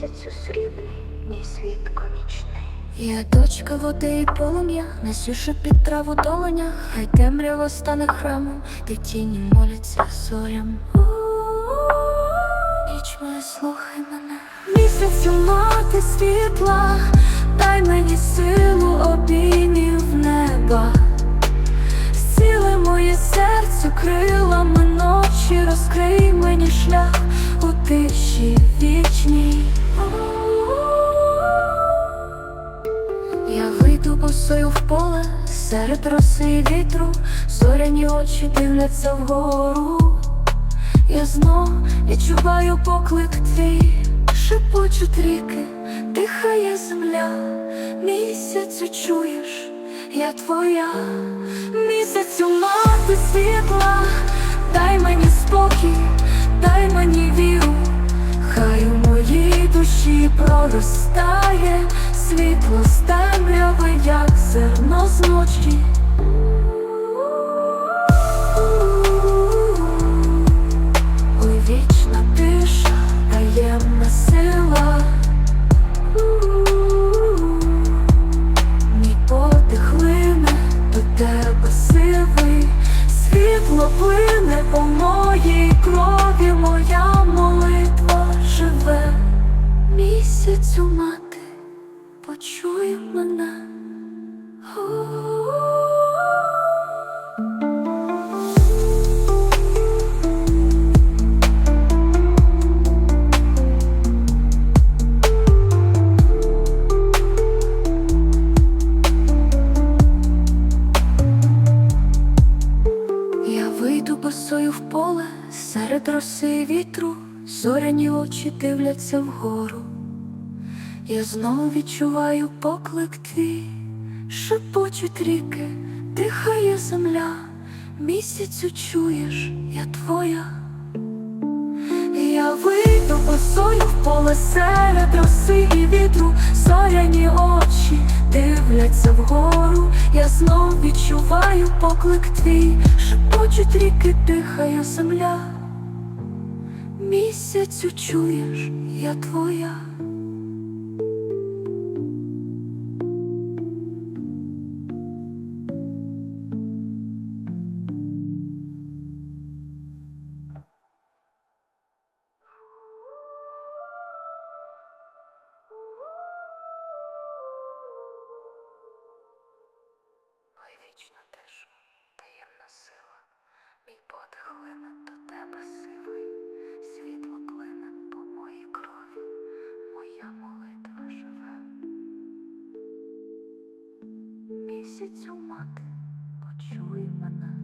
місяцю срібний, мій світ конічний. Я дочка води і полум'я, несюша під траву долоня, хай темрява стане храмом, де тіні моляться зорям. Ніч моя, слухай мене. Місяцю мати світла, дай мені силу обіймів неба. Зціли моє серце крилами ночі, розкрий мені шлях у тиші вічній. Я вийду босою в поле серед роси і вітру, зоряні очі дивляться вгору. Я знов відчуваю поклик твій, шепочуть ріки, дихає земля, місяцю чуєш, я твоя, місяцю мати світла, дай мені спокій, дай мені віру, хай у моїй душі проростає світло з темряви, як зерно з ночі. Вічна тиша, таємна сила. Тебе сивий, світло плине по моїй почуй мене. Я вийду босою в поле серед роси і вітру, зоряні очі дивляться вгору. Я знову відчуваю поклик твій, шепочуть ріки, дихає земля, місяцю чуєш, я твоя. Я вийду босою в поле серед роси і вітру, зоряні очі дивляться вгору, я знов відчуваю поклик твій, шепочуть ріки, дихає земля. Місяцю чуєш, я твоя. Подих лине до тебе сивий, світло плине по моїй крові, моя молитва живе. Місяцю мати, почуй мене.